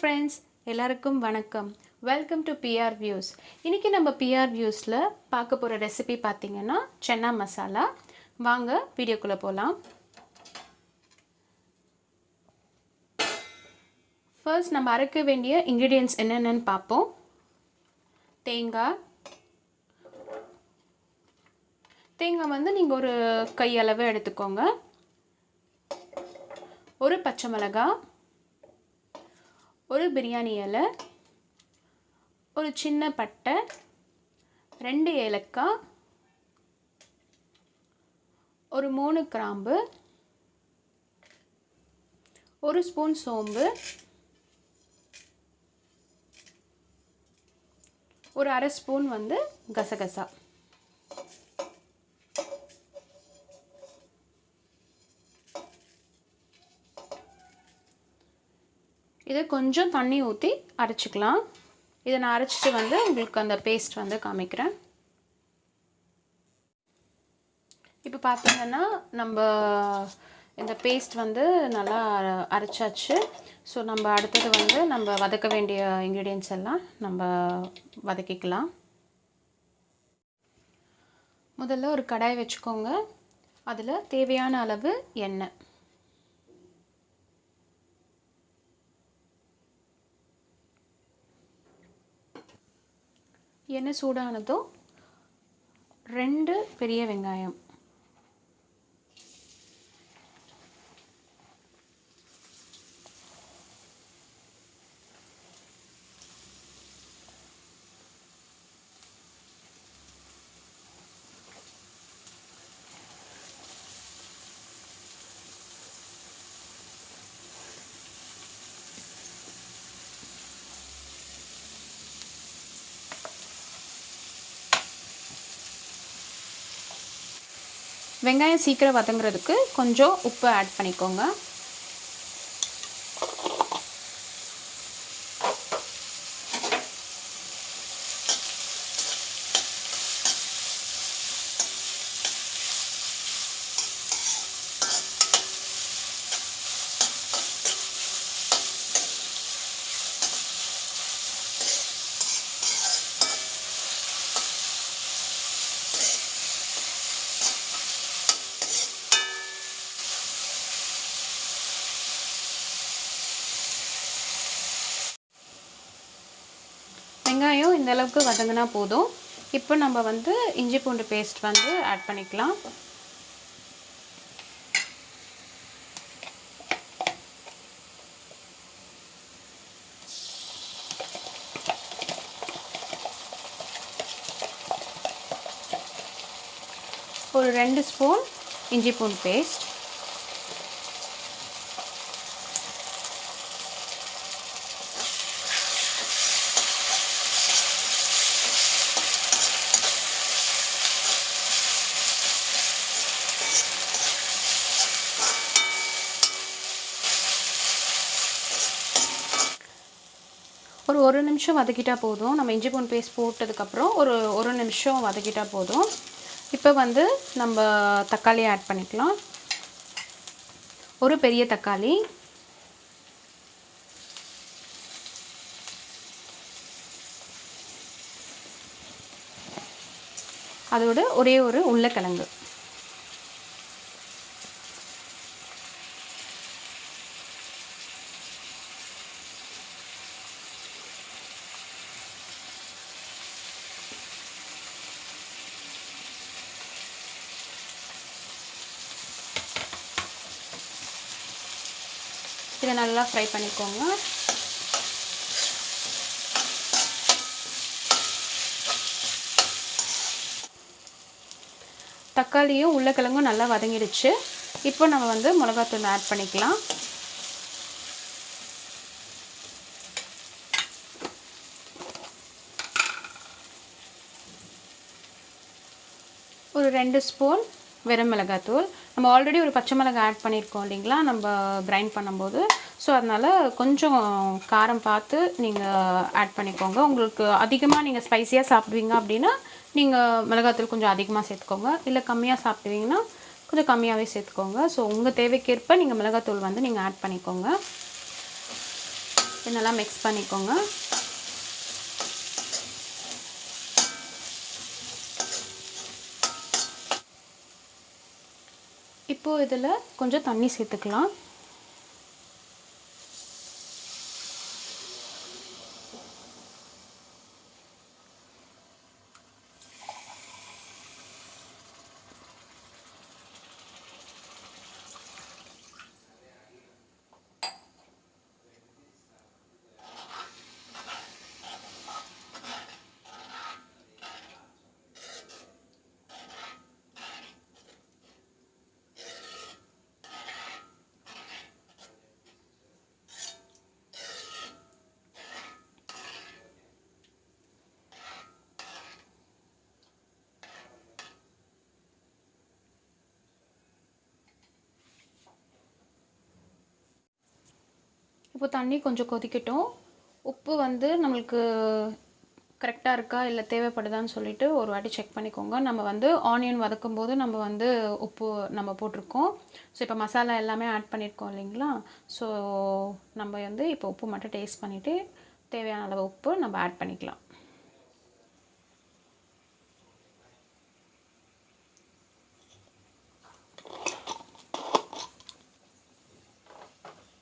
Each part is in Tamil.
ஃப்ரெண்ட்ஸ் எல்லாருக்கும் வணக்கம். வெல்கம் டு பிஆர் வியூஸ் இன்றைக்கி நம்ம பிஆர் வியூஸில் பார்க்க போகிற ரெசிபி பார்த்தீங்கன்னா சென்னா மசாலா. வாங்க வீடியோக்குள்ளே போகலாம் ஃபர்ஸ்ட் நம்ம அரைக்க வேண்டிய இன்க்ரீடியன்ஸ் என்னென்னு பார்ப்போம். தேங்காய். தேங்காய் வந்து நீங்கள் ஒரு கையளவு எடுத்துக்கோங்க. ஒரு பச்சை மிளகாய். ஒரு பிரியாணி இலை ஒரு சின்ன பட்டை ரெண்டு ஏலக்காய் ஒரு மூணு கிராம்பு ஒரு ஸ்பூன் சோம்பு ஒரு அரை ஸ்பூன் வந்து கசகசா. இதை கொஞ்சம் தண்ணி ஊற்றி அரைச்சிக்கலாம். இதை நான் அரைச்சிட்டு வந்து உங்களுக்கு அந்த பேஸ்ட் வந்து காமிக்கிறேன். இப்போ பார்த்தீங்கன்னா நம்ம இந்த பேஸ்ட் வந்து நல்லா அரைச்சாச்சு. ஸோ நம்ம அடுத்தது வந்து நம்ம வதக்க வேண்டிய இன்க்ரீடியன்ஸ் எல்லாம் நம்ம வதக்கிக்கலாம். முதல்ல ஒரு கடாய் வச்சுக்கோங்க. அதில் தேவையான அளவு எண்ணெய். எண்ணெய் சூடானதோ ரெண்டு பெரிய வெங்காயம். வெங்காயம் சீக்கிரம் வதங்குறதுக்கு கொஞ்சம் உப்பு ஆட் பண்ணிக்கோங்க. வெங்காயம் இந்த அளவுக்கு வதங்கினா போதும். இப்போ நம்ம வந்து இஞ்சி பூண்டு பேஸ்ட் வந்து ஆட் பண்ணிக்கலாம். ஒரு ரெண்டு ஸ்பூன் இஞ்சி பூண்டு பேஸ்ட் ஒரு நிமிஷம் வதக்கிட்டால் போதும். நம்ம இஞ்சி பூண்டு பேஸ்ட் போட்டதுக்கப்புறம் ஒரு ஒரு நிமிஷம் வதக்கிட்டால் போதும். இப்போ வந்து நம்ம தக்காளி ஆட் பண்ணிக்கலாம். ஒரு பெரிய தக்காளி. அதோட ஒரே ஒரு உருளைக்கிழங்கு. இதை நல்லா ஃப்ரை பண்ணிக்கோங்க. தக்காளியும் உருளைக்கிழங்கும் நல்லா வதங்கிடுச்சு. இப்போ நம்ம வந்து மிளகாத்தூள் ஆட் பண்ணிக்கலாம். ஒரு ரெண்டு ஸ்பூன் வெறும் மிளகாத்தூள். நம்ம ஆல்ரெடி ஒரு பச்சை மிளகாய் ஆட் பண்ணியிருக்கோம் இல்லைங்களா? நம்ம கிரைண்ட் பண்ணும்போது. ஸோ அதனால் கொஞ்சம் காரம் பார்த்து நீங்கள் ஆட் பண்ணிக்கோங்க. உங்களுக்கு அதிகமாக நீங்கள் ஸ்பைஸியாக சாப்பிடுவீங்க அப்படின்னா நீங்கள் மிளகாத்தூள் கொஞ்சம் அதிகமாக சேர்த்துக்கோங்க. இல்லை கம்மியாக சாப்பிடுவீங்கன்னா கொஞ்சம் கம்மியாகவே சேர்த்துக்கோங்க. ஸோ உங்கள் தேவைக்கேற்ப நீங்கள் மிளகாத்தூள் வந்து நீங்கள் ஆட் பண்ணிக்கோங்க. என்னெல்லாம் மிக்ஸ் பண்ணிக்கோங்க. இப்போது இதில் கொஞ்சம் தண்ணி சேர்த்துக்கலாம். இப்போ தண்ணி கொஞ்சம் கொதிக்கட்டும். உப்பு வந்து நம்மளுக்கு கரெக்டாக இருக்கா இல்லை தேவைப்படுதான்னு சொல்லிட்டு ஒரு வாட்டி செக் பண்ணிக்கோங்க. நம்ம வந்து ஆனியன் வதக்கும் போது நம்ம வந்து உப்பு நம்ம போட்டிருக்கோம். ஸோ இப்போ மசாலா எல்லாமே ஆட் பண்ணியிருக்கோம் இல்லைங்களா? ஸோ நம்ம வந்து இப்போ உப்பு மட்டும் டேஸ்ட் பண்ணிவிட்டு தேவையான அளவு உப்பு நம்ம ஆட் பண்ணிக்கலாம்.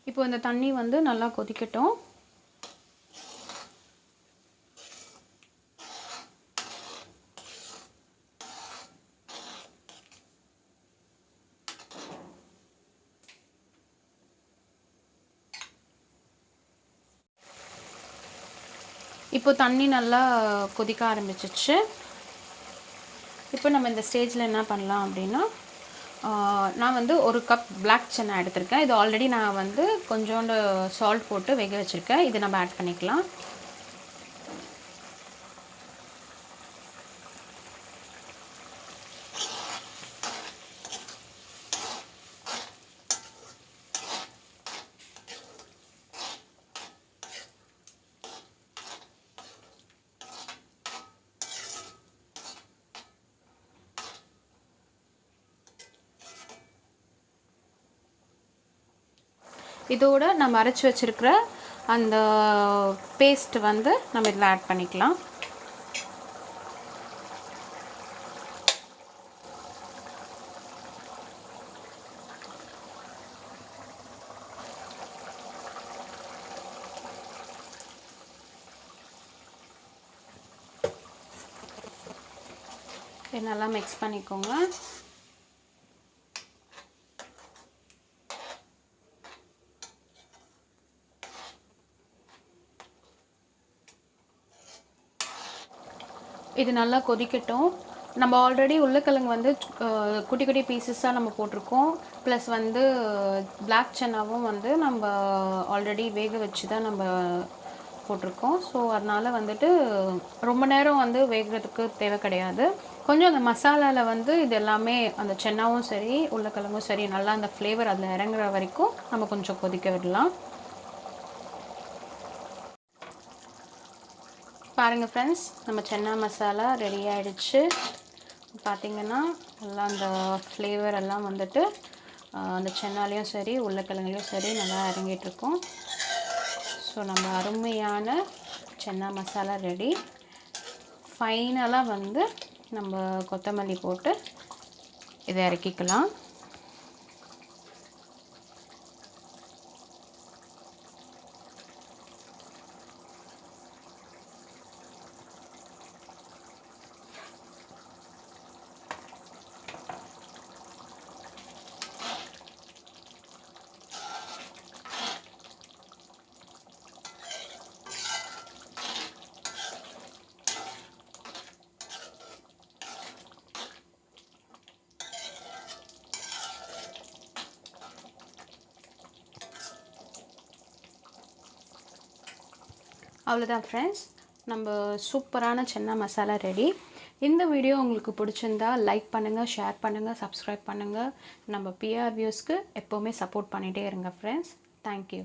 இப்போ இந்த தண்ணி வந்து நல்லா கொதிக்கட்டும். இப்போ தண்ணி நல்லா கொதிக்க ஆரம்பிச்சிச்சு. இப்போ நம்ம இந்த ஸ்டேஜில் என்ன பண்ணலாம் அப்படின்னா நான் வந்து ஒரு கப் பிளாக் சென்னை எடுத்திருக்கேன். இது ஆல்ரெடி நான் வந்து கொஞ்சோண்டு சால்ட் போட்டு வேக வச்சுருக்கேன். இது நம்ம ஆட் பண்ணிக்கலாம். இதோட நம்ம அரைச்சி வச்சிருக்கிற அந்த பேஸ்ட் வந்து நம்ம இதில் ஆட் பண்ணிக்கலாம். நல்லா மிக்ஸ் பண்ணிக்கோங்க. இது நல்லா கொதிக்கட்டும். நம்ம ஆல்ரெடி உருளைக்கிழங்கு வந்து குட்டி குட்டி பீசஸாக நம்ம போட்டிருக்கோம். ப்ளஸ் வந்து பிளாக் சன்னாவும் வந்து நம்ம ஆல்ரெடி வேக வச்சு தான் நம்ம போட்டிருக்கோம். ஸோ அதனால் வந்துட்டு ரொம்ப நேரம் வந்து வேகிறதுக்கு தேவை கிடையாது. கொஞ்சம் அந்த மசாலாவில் வந்து இது எல்லாமே அந்த சென்னாவும் சரி உருளைக்கிழங்கும் சரி நல்லா அந்த ஃப்ளேவர் அதில் இறங்குற வரைக்கும் நம்ம கொஞ்சம் கொதிக்க விடலாம். பாருங்கள் ஃப்ரெண்ட்ஸ் நம்ம சென்னா மசாலா ரெடி ஆகிடுச்சு பார்த்தீங்கன்னா நல்லா அந்த ஃப்ளேவர் எல்லாம் வந்துட்டு அந்த சென்னாலையும் சரி உருளைக்கிழங்குலையும் சரி நல்லா இறங்கிட்டுருக்கோம் ஸோ நம்ம அருமையான சென்னா மசாலா ரெடி ஃபைனலாக வந்து நம்ம கொத்தமல்லி போட்டு இதை இறக்கிக்கலாம். அவ்வளோதான் ஃப்ரெண்ட்ஸ் நம்ம சூப்பரான சென்னா மசாலா ரெடி இந்த வீடியோ உங்களுக்கு பிடிச்சிருந்தா லைக் பண்ணுங்கள் ஷேர் பண்ணுங்கள் சப்ஸ்கிரைப் பண்ணுங்கள் நம்ம பிஆர் வியூஸ்க்கு எப்போவுமே சப்போர்ட் பண்ணிகிட்டே இருங்க ஃப்ரெண்ட்ஸ் தேங்க்யூ